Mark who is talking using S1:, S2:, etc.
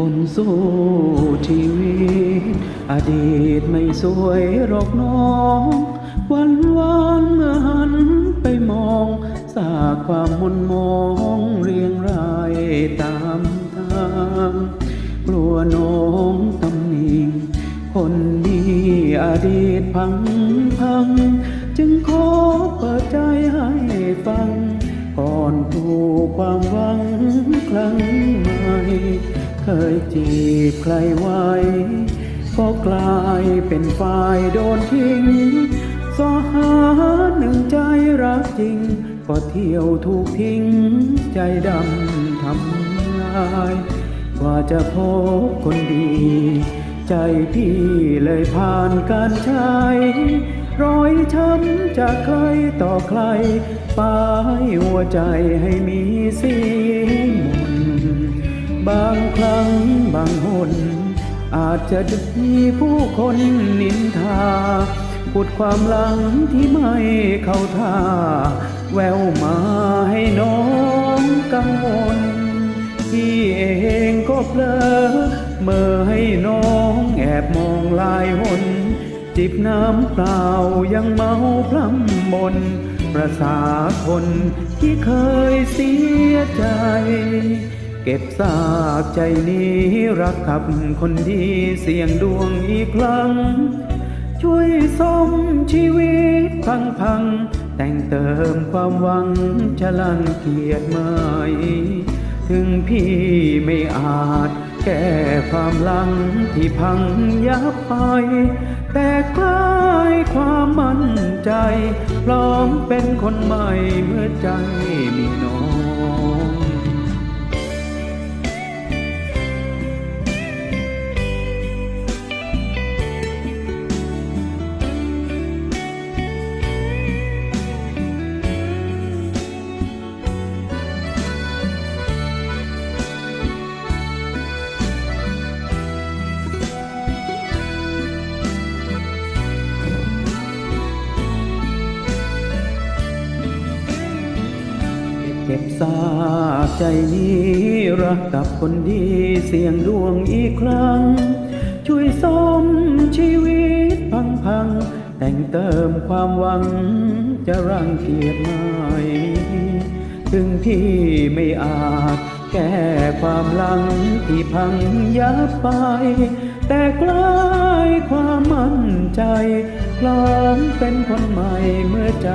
S1: คนสู้ชีวิต อดีตไม่สวยหรอกน้อง วันวานเมื่อหันไปมองสากความมุนมองเรียงรายตามทางกลัวน้องตำหนิคนดีอดีตพังพัง จึงขอเปิดใจให้ฟัง ก่อนถูกความหวังครั้ง เคยจีบใครไว้ ก็กลายเป็นฝ่ายโดนทิ้งสอหาหนึ่งใจรักจริง ก็เที่ยวถูกทิ้ง ใจดำทำลายกว่าจะพบคนดี ใจพี่เลยผ่านการใช้รอยช้ำจากใครต่อใครป้ายหัวใจให้มีสีม บางครั้งบางหน อาจจะมีผู้คนนินทาพูดความหลังที่ไม่เข้าท่า แววมาให้น้องกังวลพี่เองก็เพลอเมื่อให้น้องแอบมองลายหนจิบน้ำเปล่ายังเมาพลัมบน ประสาคนที่เคยเสียใจ เก็บซากใจนี้รักกับคนดีเสี่ยงดวงอีกครั้ง ช่วยสมชีวิตพังพัง แต่งเติมความหวังจะลังเกียดไหมถึงพี่ไม่อาจแก้ความลังที่พังยับไป แต่คลายความมั่นใจพร้อมเป็นคนใหม่เมื่อใจมี เก็บซากใจนี้รักกับคนดีเสี่ยงดวงอีกครั้ง ช่วยสมชีวิตพังพังแต่งเติมความหวังจะรังเกียจไม่ถึงที่ไม่อาจแก้ความหลังที่พังยับไป แต่กลายความมั่นใจพร้อมเป็นคนใหม่เมื่อใจ